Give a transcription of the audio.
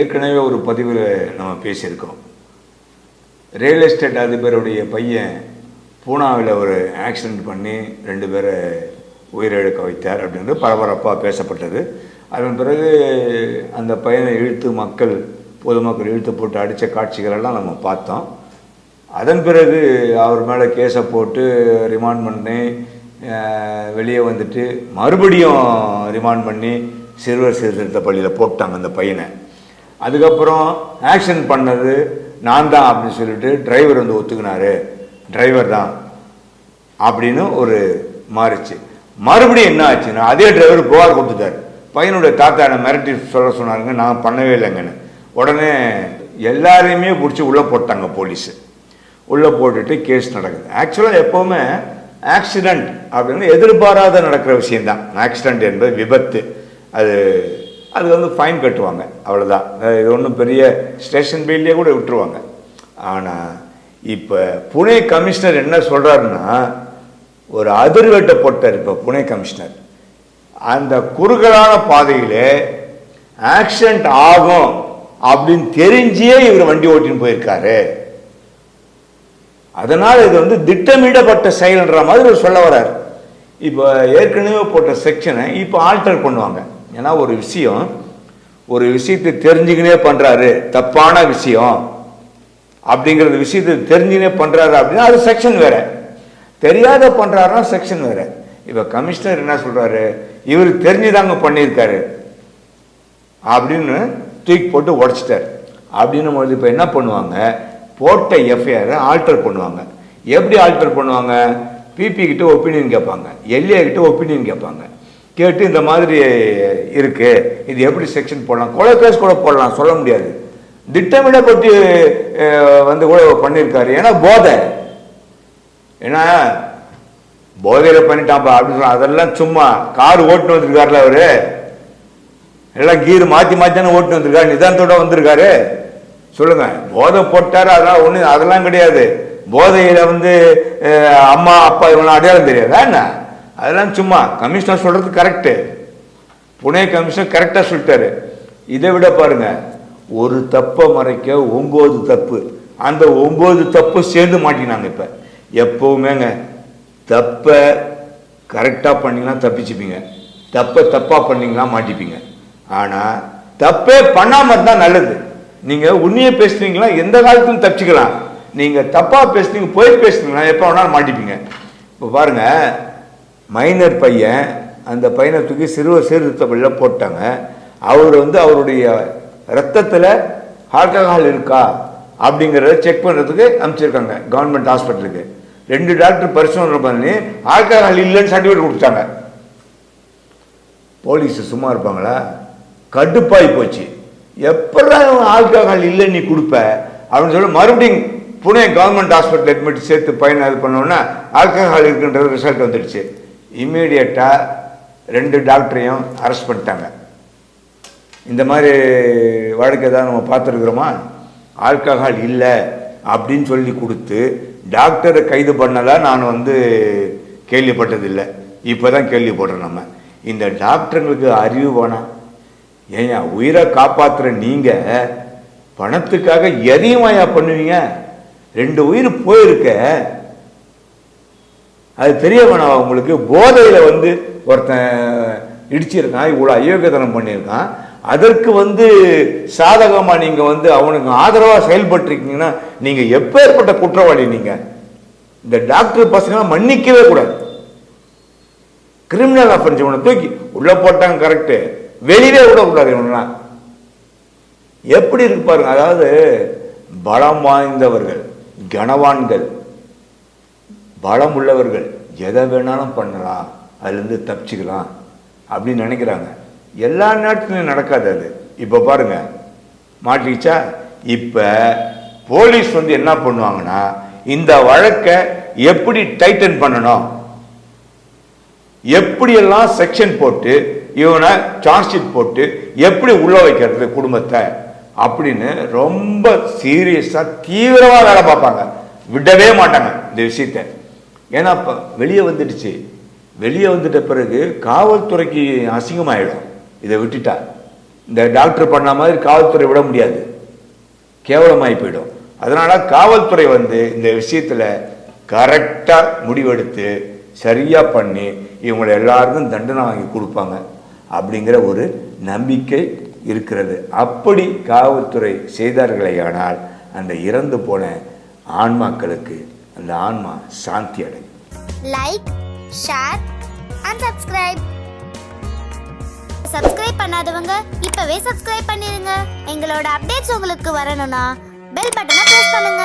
ஏற்கனவே ஒரு பதிவில் நம்ம பேசியிருக்கோம். ரியல் எஸ்டேட் அதிபருடைய பையன் பூனாவில் ஒரு ஆக்சிடெண்ட் பண்ணி ரெண்டு பேரை உயிரிழக்க வைத்தார் அப்படின்றது பரபரப்பாக பேசப்பட்டது. அதன் பிறகு அந்த பையனை இழுத்து மக்கள் பொதுமக்கள் இழுத்து போட்டு அடித்த காட்சிகளெல்லாம் நம்ம பார்த்தோம். அதன் பிறகு அவர் மேலே கேஸை போட்டு ரிமாண்ட் பண்ணி வெளியே வந்துட்டு மறுபடியும் ரிமாண்ட் பண்ணி சிறுவர் சீர்திருத்த பள்ளியில் போட்டாங்க அந்த பையனை. அதுக்கப்புறம் ஆக்ஷன் பண்ணது நான் தான் அப்படின்னு சொல்லிட்டு டிரைவர் வந்து ஒத்துக்கினாரு. டிரைவர் தான் அப்படின்னு ஒரு மாறிச்சு. மறுபடியும் என்ன ஆச்சுன்னா அதே டிரைவர் புகார் கொடுத்துட்டார். பையனுடைய தாத்தா என்னை மிரட்டி சொல்ல சொன்னாருங்க நான் பண்ணவே இல்லைங்கன்னு. உடனே எல்லாரையுமே பிடிச்சி உள்ளே போட்டாங்க போலீஸு உள்ளே போட்டுட்டு கேஸ் நடக்குது. ஆக்சுவலாக எப்போவுமே ஆக்சிடெண்ட் அப்படின்னு எதிர்பாராத நடக்கிற விஷயம்தான். ஆக்சிடெண்ட் என்பது விபத்து. அது அது வந்து ஃபைன் கட்டுவாங்க. அவ்வளோதான் இது ஒன்றும் பெரிய ஸ்டேஷன் பெயிலே கூட விட்டுருவாங்க. ஆனால் இப்போ புனே கமிஷனர் என்ன சொல்கிறாருன்னா ஒரு அதிர்வேட்டை போட்டார் இப்போ புனே கமிஷனர். அந்த குறுகலான பாதையில் ஆக்சிடென்ட் ஆகும் அப்படின்னு தெரிஞ்சே இவர் வண்டி ஓட்டின்னு போயிருக்காரு. அதனால் இது வந்து திட்டமிடப்பட்ட செயல்ன்ற மாதிரி சொல்ல வர்றார். இப்போ ஏற்கனவே போட்ட செக்ஷனை இப்போ ஆல்டர் பண்ணுவாங்க. ஏன்னா ஒரு விஷயம் ஒரு விஷயத்தை தெரிஞ்சுக்கினே பண்ணுறாரு தப்பான விஷயம் அப்படிங்கிறது விஷயத்தை தெரிஞ்சுக்கினே பண்ணுறாரு அப்படின்னா அது செக்ஷன் வேறு. தெரியாத பண்ணுறாருன்னா செக்ஷன் வேறு. இப்போ கமிஷனர் என்ன சொல்கிறாரு இவர் தெரிஞ்சுதாங்க பண்ணியிருக்காரு. அப்படின்னு தூக்கி போட்டு உடச்சிட்டார். அப்படின்னும் பொழுது இப்போ என்ன பண்ணுவாங்க? போட்ட எஃப்ஐஆரை ஆல்டர் பண்ணுவாங்க. எப்படி ஆல்டர் பண்ணுவாங்க? பிபி கிட்ட ஒப்பீனியன் கேட்பாங்க. எல்ஏ கிட்ட ஒப்பீனியன் கேட்பாங்க. கேட்டு இந்த மாதிரி இருக்கு. இது எப்படி செக்ஷன் போடலாம்? கொலை கேஸ் கூட போடலாம் சொல்ல முடியாது. திட்டமிடப்பட்டு வந்து கூட பண்ணியிருக்காரு ஏன்னா போதை. ஏன்னா போதையில் பண்ணிட்டான்ப்பா அப்படின்னு சொல்ல அதெல்லாம் சும்மா கார் ஓட்டுன்னு வந்திருக்காருல அவரு. எல்லாம் கீர் மாற்றி மாற்றி தானே ஓட்டுன்னு வந்திருக்காரு. நிதானத்தோட வந்திருக்காரு. சொல்லுங்க. போதை போட்டாரு அதெல்லாம் ஒண்ணு அதெல்லாம் கிடையாது. போதையில வந்து அம்மா அப்பா இவங்களாம் அடையாளம் தெரியாதா என்ன? அதெல்லாம் சும்மா கமிஷனர் சொல்றது கரெக்டு புனே கமிஷனர் கரெக்டாக சொல்லிட்டாரு. இதை விட பாருங்க ஒரு தப்பை மறைக்க ஒம்பது தப்பு. அந்த ஒம்பது தப்பு சேர்ந்து மாட்டினாங்க இப்போ. எப்பவுமேங்க தப்பை கரெக்டாக பண்ணிங்கன்னா தப்பிச்சுப்பீங்க. தப்பை தப்பாக பண்ணிங்கன்னா மாட்டிப்பீங்க. ஆனால் தப்பே பண்ணாமல் இருந்தால் நல்லது. நீங்கள் உண்மையை பேசுனீங்களா எந்த காலத்துக்கும் தப்பிச்சுக்கலாம். நீங்கள் தப்பாக பேசுனீங்க போய் பேசுனீங்களா எப்போ வேணாலும் மாட்டிப்பீங்க. இப்போ பாருங்கள் மைனர் பையன் அந்த பையனை தூக்கி சிறுவர் சீர்திருத்த பள்ளியில் போட்டாங்க. அவர் வந்து அவருடைய ரத்தத்தில் ஆல்கஹால் இருக்கா அப்படிங்கிறத செக் பண்ணுறதுக்கு அனுப்பிச்சிருக்காங்க கவர்மெண்ட் ஹாஸ்பிட்டலுக்கு ரெண்டு டாக்டர் பரிசோதனை பண்ணி ஆல்கஹால் இல்லைன்னு சர்டிஃபிகேட் கொடுத்தாங்க போலீஸ் சும்மா இருப்பாங்களா? கடுப்பாகி போச்சு. எப்படா ஆல்கஹால் இல்லை நீ கொடுப்ப அப்படின்னு சொல்லி மறுபடியும் புனே கவர்மெண்ட் ஹாஸ்பிட்டல் அட்மிட் சேர்த்து பையனை இது பண்ணோன்னா ஆல்கஹால் இருக்குன்ற ரிசல்ட் வந்துடுச்சு. இம்மீடியட்டாக ரெண்டு டாக்டரையும் அரெஸ்ட் பண்ணிட்டாங்க. இந்த மாதிரி வழக்கை தான் நம்ம பார்த்துருக்குறோமா? ஆல்கஹால் இல்லை அப்படின்னு சொல்லி கொடுத்து டாக்டரை கைது பண்ணலாம் நான் வந்து கேள்விப்பட்டதில்லை. இப்போ தான் கேள்விப்படுறோம் நம்ம. இந்த டாக்டருங்களுக்கு அறிவு வேணாம். ஏன் உயிரை காப்பாற்றுற நீங்கள் பணத்துக்காக எதையுமாயா பண்ணுவீங்க? ரெண்டு உயிர் போயிருக்க. அது தெரிய வேணாம் உங்களுக்கு போதையில் வந்து ஒருத்தன் இடிச்சிருக்கான் இவ்வளோ அயோக்கியத்தனம் பண்ணியிருக்கான். அதற்கு வந்து சாதகமாக நீங்கள் வந்து அவனுக்கு ஆதரவாக செயல்பட்டிருக்கீங்கன்னா நீங்கள் எப்பேற்பட்ட குற்றவாளி நீங்கள் இந்த டாக்டர் பசங்களாம் மன்னிக்கவே கூடாது. கிரிமினல் அஃபென்ஸ் இவனை தூக்கி உள்ளே போட்டாங்க கரெக்டு வெளியே விடக்கூடாது இவனா எப்படி இருக்கு பாருங்க அதாவது பலம் வாய்ந்தவர்கள் கனவான்கள் பலம் உள்ளவர்கள். எதை வேணாலும் பண்ணலாம் அதுலேருந்து தப்பிச்சுக்கலாம் அப்படின்னு நினைக்கிறாங்க. எல்லா நேரத்துலையும் நடக்காது அது. இப்போ பாருங்க மாட்டிக்கிச்சா? இப்போ போலீஸ் வந்து என்ன பண்ணுவாங்கன்னா இந்த வழக்கை எப்படி டைட்டன் பண்ணணும்? எப்படியெல்லாம் செக்ஷன் போட்டு இவனை சார்ஜ் ஷீட் போட்டு எப்படி உள்ள வைக்கிறது குடும்பத்தை? அப்படின்னு ரொம்ப சீரியஸாக தீவிரமாக வேலை பார்ப்பாங்க. விடவே மாட்டாங்க இந்த விஷயத்தை. ஏன்னா இப்போ வெளியே வந்துடுச்சு. வெளியே வந்துட்ட பிறகு காவல்துறைக்கு அசிங்கமாயிடும். இதை விட்டுட்டா. இந்த டாக்டர் பண்ண மாதிரி காவல்துறை விட முடியாது. கேவலமாகி போயிடும். அதனால் காவல்துறை வந்து இந்த விஷயத்தில் கரெக்டாக முடிவெடுத்து சரியாக பண்ணி இவங்களை எல்லாருக்கும் தண்டனை வாங்கி கொடுப்பாங்க அப்படிங்கிற ஒரு நம்பிக்கை இருக்கிறது. அப்படி காவல்துறை செய்தார்களேயானால் அந்த இறந்து போன ஆன்மாக்களுக்கு அந்த ஆன்மா சாந்தி அடையும். Like share and subscribe subscribe பண்ணாதவங்க இப்பவே சப்ஸ்கிரைப் பண்ணிருங்க. எங்களோட அப்டேட்ஸ் உங்களுக்கு வரணும்னா பெல் பட்டனை பிரஸ் பண்ணுங்க.